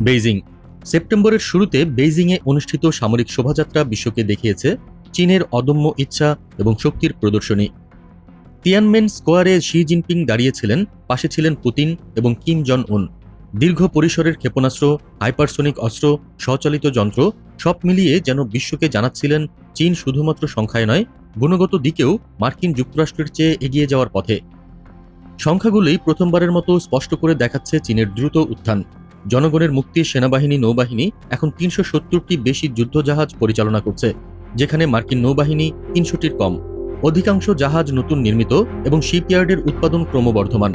Beijing. সেপ্টেম্বরের শুরুতে বেইজিংয়ে অনুষ্ঠিত সামরিক শোভাযাত্রা বিশ্বকে দেখিয়েছে চীনের অদম্য ইচ্ছা এবং শক্তির প্রদর্শনী। তিয়ানমেন স্কোয়ারে শি জিনপিং দাঁড়িয়েছিলেন, পাশে ছিলেন পুতিন এবং কিম জন উন দীর্ঘ পরিসরের ক্ষেপণাস্ত্র, হাইপারসোনিক অস্ত্র, স্বচালিত যন্ত্র, সব মিলিয়ে যেন বিশ্বকে জানাচ্ছিলেন চীন শুধুমাত্র সংখ্যায় নয়, গুণগত দিকেও মার্কিন যুক্তরাষ্ট্রের চেয়ে এগিয়ে যাওয়ার পথে। সংখ্যাগুলি প্রথমবারের মতো স্পষ্ট করে দেখাচ্ছে চীনের দ্রুত উত্থান। জনগণের মুক্তি, সেনাবাহিনী, নৌবাহিনী, এখন তিনশো সত্তরটি বেশি যুদ্ধজাহাজ পরিচালনা করছে, যেখানে মার্কিন নৌবাহিনী তিনশোটির কম। অধিকাংশ জাহাজ নতুন নির্মিত এবং শিপইয়ার্ডের উৎপাদন ক্রমবর্ধমান।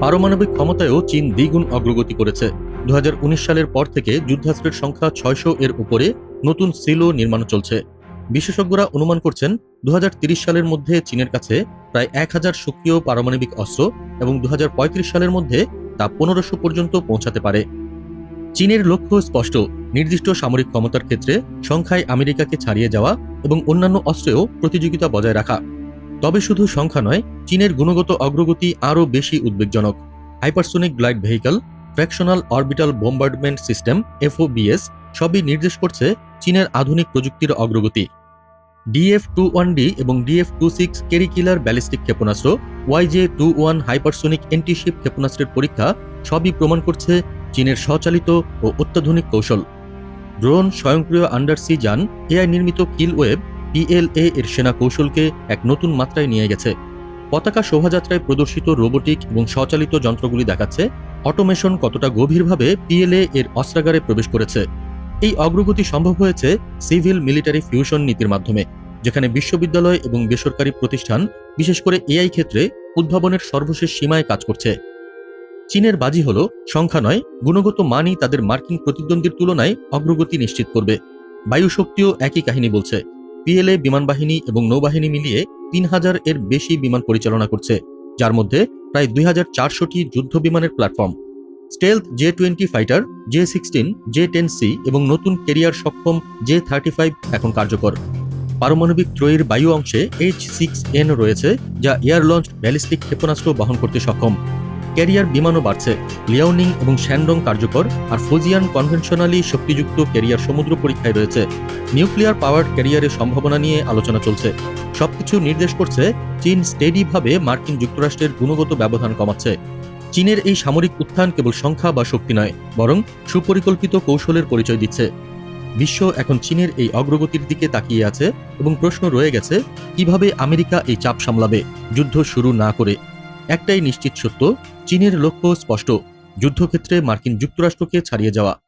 পারমাণবিক ক্ষমতায়ও চীন দ্বিগুণ অগ্রগতি করেছে। দু হাজার উনিশ সালের পর থেকে যুদ্ধাস্ত্রের সংখ্যা ছয়শো এর উপরে নতুন সিলো নির্মাণ চলছে। বিশেষজ্ঞরা অনুমান করছেন দু সালের মধ্যে চীনের কাছে প্রায় এক হাজার সক্রিয় পারমাণবিক অস্ত্র এবং দু হাজার পঁয়ত্রিশ সালের মধ্যে তা পনেরোশো পর্যন্ত পৌঁছাতে পারে। চীনের লক্ষ্য স্পষ্ট। নির্দিষ্ট সামরিক ক্ষমতার ক্ষেত্রে সংখ্যায় আমেরিকাকে ছাড়িয়ে যাওয়া এবং অন্যান্য অস্ত্রেও প্রতিযোগিতা বজায় রাখা। তবে শুধু সংখ্যা নয়, চীনের গুণগত অগ্রগতি আরও বেশি উদ্বেগজনক। Hypersonic glide vehicle, fractional orbital bombardment system, FOBS, সবই নির্দেশ করছে চীনের আধুনিক প্রযুক্তির অগ্রগতি। ডিএফ টু ওয়ান ডি এবং DF two six carrier killer ballistic ক্ষেপণাস্ত্র YJ two one hypersonic antiship ক্ষেপণাস্ত্রের পরীক্ষা সবই প্রমাণ করছে চীনের স্বচালিত ও অত্যাধুনিক কৌশল। ড্রোন স্বয়ংক্রিয় আন্ডারসি যান এআই নির্মিত কিল ওয়েব পিএলএ এর সেনা কৌশলকে এক নতুন মাত্রায় নিয়ে গেছে। পতাকা শোভাযাত্রায় প্রদর্শিত রোবোটিক এবং স্বচালিত যন্ত্রগুলি দেখাচ্ছে অটোমেশন কতটা গভীরভাবে পিএলএ এর অস্ত্রাগারে প্রবেশ করেছে। এই অগ্রগতি সম্ভব হয়েছে সিভিল মিলিটারি ফিউশন নীতির মাধ্যমে, যেখানে বিশ্ববিদ্যালয় এবং বেসরকারি প্রতিষ্ঠান, বিশেষ করে এআই ক্ষেত্রে, উদ্ভাবনের সর্বশেষ সীমায় কাজ করছে। চীনের বাজি হল সংখ্যা নয়, গুণগত মানই তাদের মার্কিন প্রতিদ্বন্দ্বীর তুলনায় অগ্রগতি নিশ্চিত করবে। বায়ু শক্তিও একই কাহিনী বলছে। পিএলএ, বিমান বাহিনী এবং নৌবাহিনী মিলিয়ে তিন হাজার এর বেশি বিমান পরিচালনা করছে, যার মধ্যে প্রায় দুই হাজার চারশোটি যুদ্ধ বিমানের platform. Stealth J twenty fighter, J sixteen, J ten C এবং নতুন কেরিয়ার সক্ষম জে থার্টি ফাইভ এখন কার্যকর। পারমাণবিক ত্রয়ীর বায়ু অংশে এইচ সিক্স এন রয়েছে, যা এয়ার লঞ্চ, ব্যালিস্টিক ক্ষেপণাস্ত্র বহন করতে সক্ষম। ক্যারিয়ার বিমানও বাড়ছে। লিয়াওনিং এবং শ্যান্ডং কার্যকর আর ফোজিয়ান কনভেনশনালি শক্তিযুক্ত ক্যারিয়ার সমুদ্র পরীক্ষায় রয়েছে। নিউক্লিয়ার পাওয়ার ক্যারিয়ারের সম্ভাবনা নিয়ে আলোচনা চলছে। সবকিছু নির্দেশ করছে, চীন স্টেডিভাবে মার্কিন যুক্তরাষ্ট্রের গুণগত ব্যবধান কমাচ্ছে। চীনের এই সামরিক উত্থান কেবল সংখ্যা বা শক্তি নয়, বরং সুপরিকল্পিত কৌশলের পরিচয় দিচ্ছে। বিশ্ব এখন চীনের এই অগ্রগতির দিকে তাকিয়ে আছে এবং প্রশ্ন রয়ে গেছে, কীভাবে আমেরিকা এই চাপ সামলাবে? যুদ্ধ শুরু না করে একটাই নিশ্চিত সত্য চীনের লক্ষ্য স্পষ্ট। যুদ্ধক্ষেত্রে মার্কিন যুক্তরাষ্ট্রকে ছাড়িয়ে যাওয়া।